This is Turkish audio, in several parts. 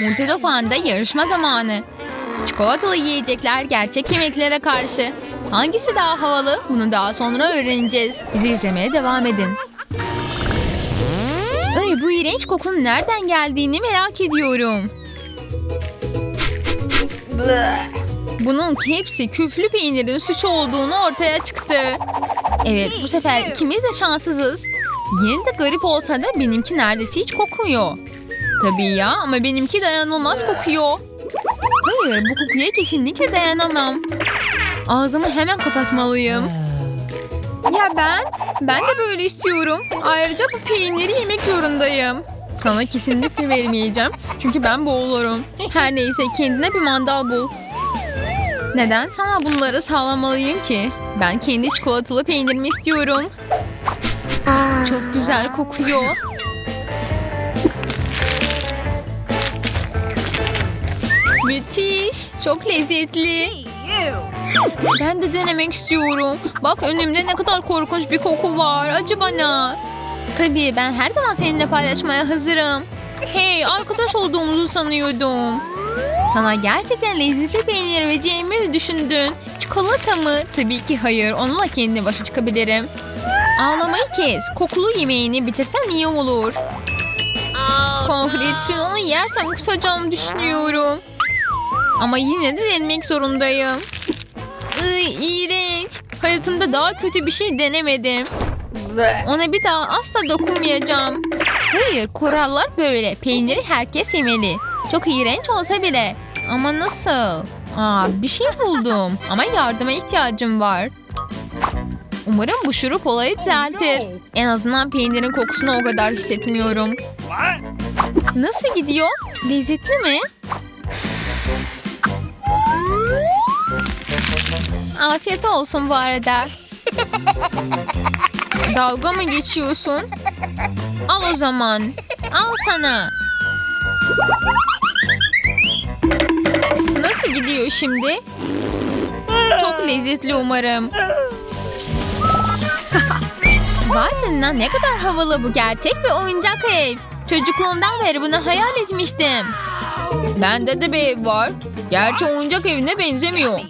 Multidofan'da yarışma zamanı. Çikolatalı yiyecekler gerçek yemeklere karşı. Hangisi daha havalı? Bunu daha sonra öğreneceğiz. Bizi izlemeye devam edin. Ay, bu iğrenç kokunun nereden geldiğini merak ediyorum. Bunun hepsi küflü peynirin suç olduğunu ortaya çıktı. Evet bu sefer ikimiz de şanssızız. Yine de garip olsa da benimki neredeyse hiç kokmuyor. Tabii ya ama benimki dayanılmaz kokuyor. Hayır bu kokuya kesinlikle dayanamam. Ağzımı hemen kapatmalıyım. Ya ben? Ben de böyle istiyorum. Ayrıca bu peyniri yemek zorundayım. Sana kesinlikle vermeyeceğim. Çünkü ben boğulurum. Her neyse kendine bir mandal bul. Neden sana bunları sağlamalıyım ki? Ben kendi çikolatalı peynirimi istiyorum. Çok güzel kokuyor. Müthiş. Çok lezzetli. Ben de denemek istiyorum. Bak önümde ne kadar korkunç bir koku var. Acı bana. Tabii ben her zaman seninle paylaşmaya hazırım. Hey arkadaş olduğumuzu sanıyordum. Sana gerçekten lezzetli peynir vereceğimi mi düşündün? Çikolata mı? Tabii ki hayır. Onunla kendi başa çıkabilirim. Ağlamayı kes. Kokulu yemeğini bitirsen iyi olur. Konfretsin onu yersem kusacağımı düşünüyorum. Ama yine de denemek zorundayım. Iy, iğrenç. Hayatımda daha kötü bir şey denemedim. Ona bir daha asla dokunmayacağım. Hayır kurallar böyle. Peyniri herkes yemeli. Çok iğrenç olsa bile. Ama nasıl? Aa, bir şey buldum. Ama yardıma ihtiyacım var. Umarım bu şurup olayı düzeltir. En azından peynirin kokusunu o kadar hissetmiyorum. Nasıl gidiyor? Lezzetli mi? Afiyet olsun bu arada. Dalga mı geçiyorsun? Al o zaman. Al sana. Nasıl gidiyor şimdi? Çok lezzetli umarım. Canına ne kadar havalı bu gerçek bir oyuncak ev. Çocukluğumdan beri bunu hayal etmiştim. Bende de bir ev var. Gerçi oyuncak evine benzemiyor.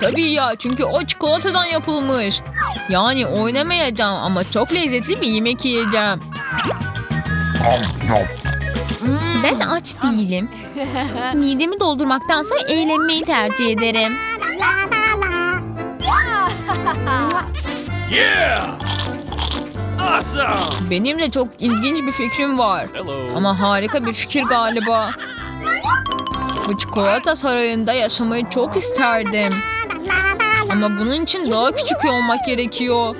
Tabii ya çünkü o çikolatadan yapılmış. Yani oynamayacağım ama çok lezzetli bir yemek yiyeceğim. Ben aç değilim. Midemi doldurmaktansa eğlenmeyi tercih ederim. Yeah! Awesome! Benim de çok ilginç bir fikrim var. Hello. Ama harika bir fikir galiba. Bu çikolata sarayında yaşamayı çok isterdim. Ama bunun için daha küçük olmak gerekiyor.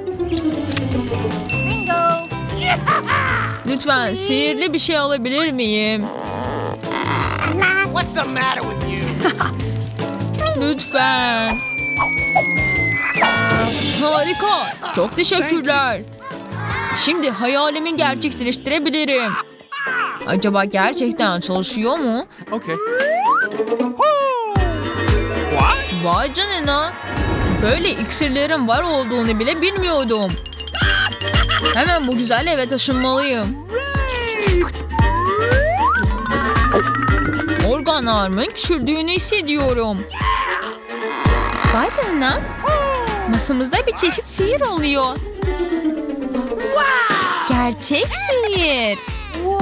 Lütfen sihirli bir şey alabilir miyim? What's the matter with you? Lütfen. Harika. Çok teşekkürler. Şimdi hayalimi gerçekleştirebilirim. Acaba gerçekten çalışıyor mu? Okay. What? Vay canına. Böyle iksirlerin var olduğunu bile bilmiyordum. Hemen bu güzel eve taşınmalıyım. Organlarımın küçüldüğünü hissediyorum. Vay canına. Masamızda bir çeşit sihir oluyor. Gerçek sihir.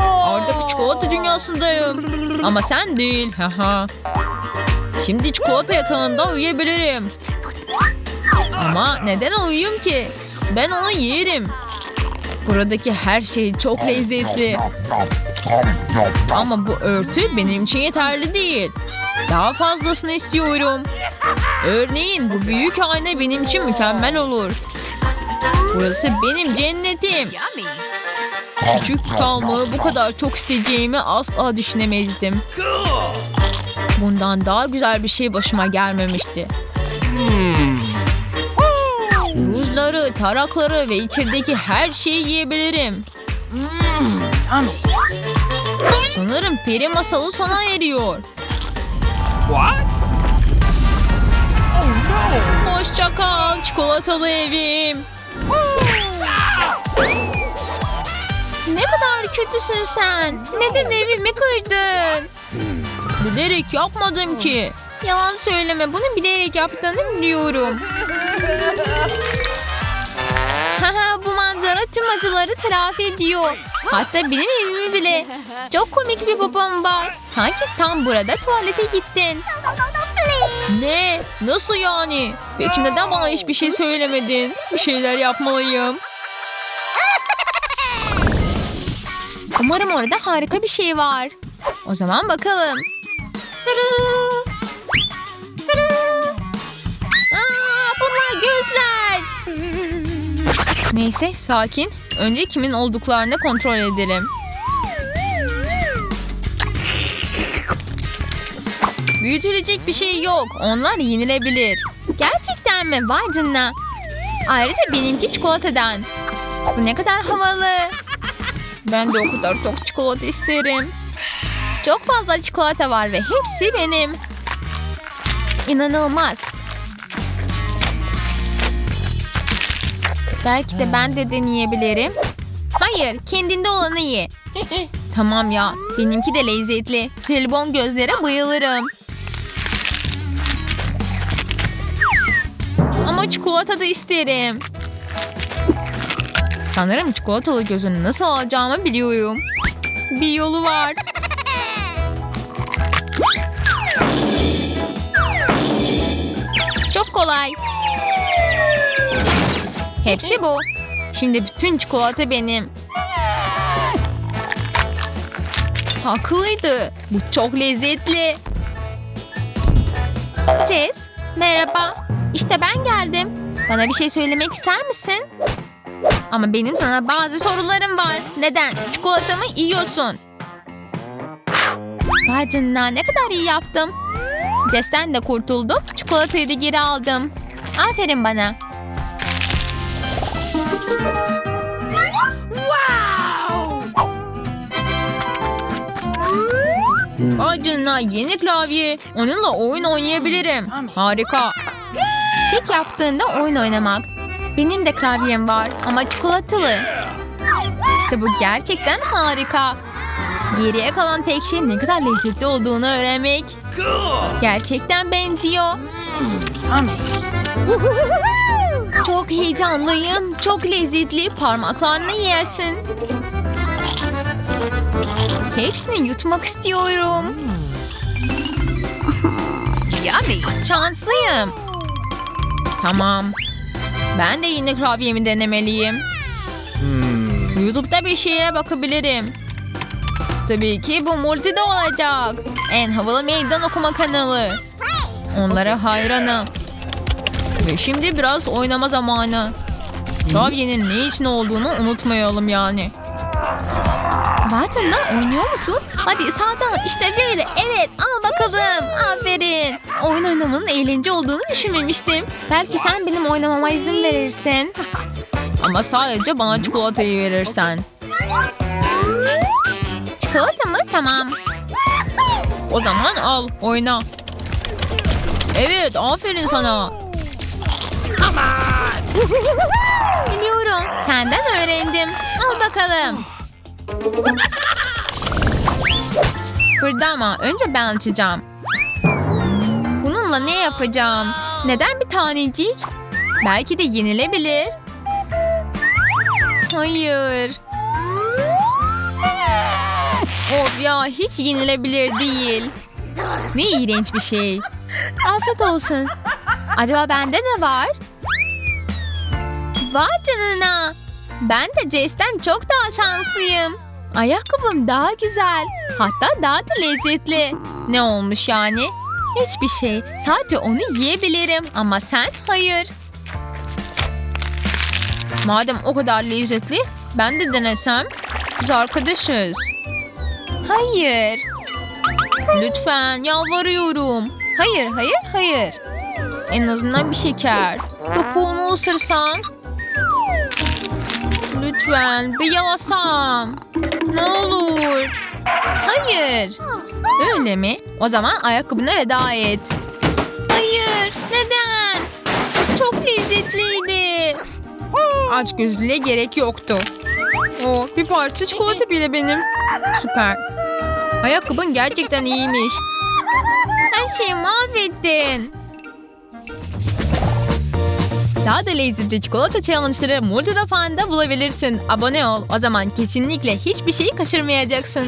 Artık çikolata dünyasındayım. Ama sen değil. Haha. Şimdi çikolata yatağında uyuyabilirim. Ama neden uyuyayım ki? Ben onu yerim. Buradaki her şey çok lezzetli. Ama bu örtü benim için yeterli değil. Daha fazlasını istiyorum. Örneğin bu büyük ayna benim için mükemmel olur. Burası benim cennetim. Küçük kalmayı bu kadar çok isteyeceğimi asla düşünemezdim. Bundan daha güzel bir şey başıma gelmemişti. Rujları, tarakları ve içerideki her şeyi yiyebilirim. Sanırım peri masalı sona eriyor. What? Oh Hoşça kal çikolatalı evim. Ne kadar kötüsün sen. Neden evimi kırdın? Bilerek yapmadım ki. Yalan söyleme bunu bilerek yaptığını biliyorum. Bu manzara tüm acıları telafi ediyor. Hatta benim evimi bile. Çok komik bir babam var. Sanki tam burada tuvalete gittin. Ne? Nasıl yani? Peki neden bana hiçbir şey söylemedin? Bir şeyler yapmalıyım. Umarım orada harika bir şey var. O zaman bakalım. Aa, bunlar gözler. Neyse sakin. Önce kimin olduklarını kontrol edelim. Büyütülecek bir şey yok. Onlar yenilebilir. Gerçekten mi? Vay canına. Ayrıca benimki çikolatadan. Bu ne kadar havalı. Ben de o kadar çok çikolata isterim. Çok fazla çikolata var ve hepsi benim. İnanılmaz. Belki de ben de deneyebilirim. Hayır, kendinde olanı ye. tamam ya, benimki de lezzetli. Helbon gözlere bayılırım. Ama çikolata da isterim. Sanırım çikolatalı gözünü nasıl alacağımı biliyorum. Bir yolu var. Çok kolay. Hepsi bu. Şimdi bütün çikolata benim. Haklıydı. Bu çok lezzetli. Jess, merhaba. İşte ben geldim. Bana bir şey söylemek ister misin? Ama benim sana bazı sorularım var. Neden? Çikolatamı yiyorsun. Vay canına ne kadar iyi yaptım. Jess'ten de kurtuldum. Çikolatayı da geri aldım. Aferin bana. Ay canına yeni klavye. Onunla oyun oynayabilirim. Harika. Tek yaptığında oyun oynamak. Benim de klavyem var ama çikolatalı. İşte bu gerçekten harika. Geriye kalan tek şey ne kadar lezzetli olduğunu öğrenmek. Gerçekten benziyor. Çok heyecanlıyım. Çok lezzetli. Parmaklarını yersin. Hepsini yutmak istiyorum. Yummy. Şanslıyım. Tamam. Ben de yine klavyemi denemeliyim. YouTube'da bir şeye bakabilirim. Tabii ki bu multide olacak. En havalı meydan okuma kanalı. Onlara hayranım. Ve şimdi biraz oynama zamanı. Klavyenin ne için olduğunu unutmayalım yani. Vatınla oynuyor musun? Hadi sağdan işte böyle evet al bakalım aferin. Oyun oynamanın eğlence olduğunu düşünmemiştim. Belki sen benim oynamama izin verirsin. Ama sadece bana çikolatayı verirsen. Çikolata mı? Tamam. O zaman al oyna. Evet aferin sana. Biliyorum senden öğrendim. Al bakalım. Burada ama önce ben açacağım. Bununla ne yapacağım? Neden bir tanecik? Belki de yenilebilir. Hayır. Of ya hiç yenilebilir değil. Ne iğrenç bir şey. Afiyet olsun. Acaba bende ne var? Vay canına. Ben de Jess'ten çok daha şanslıyım. Ayakkabım daha güzel. Hatta daha da lezzetli. Ne olmuş yani? Hiçbir şey. Sadece onu yiyebilirim ama sen hayır. Madem o kadar lezzetli ben de denesem. Biz arkadaşız. Hayır. Lütfen yalvarıyorum. Hayır, hayır, hayır. En azından bir şeker. Topuğunu ısırsam. Lütfen bir yalasam. Ne olur. Hayır. Öyle mi? O zaman ayakkabına veda et. Hayır. Neden? Çok lezzetliydi. Aç gözlüğe gerek yoktu. O bir parça çikolata bile benim. Süper. Ayakkabın gerçekten iyiymiş. Her şeyi mahvettin. Daha da lezzetli çikolata challenge'ları Multi'de Fan'da bulabilirsin. Abone ol. O zaman kesinlikle hiçbir şeyi kaçırmayacaksın.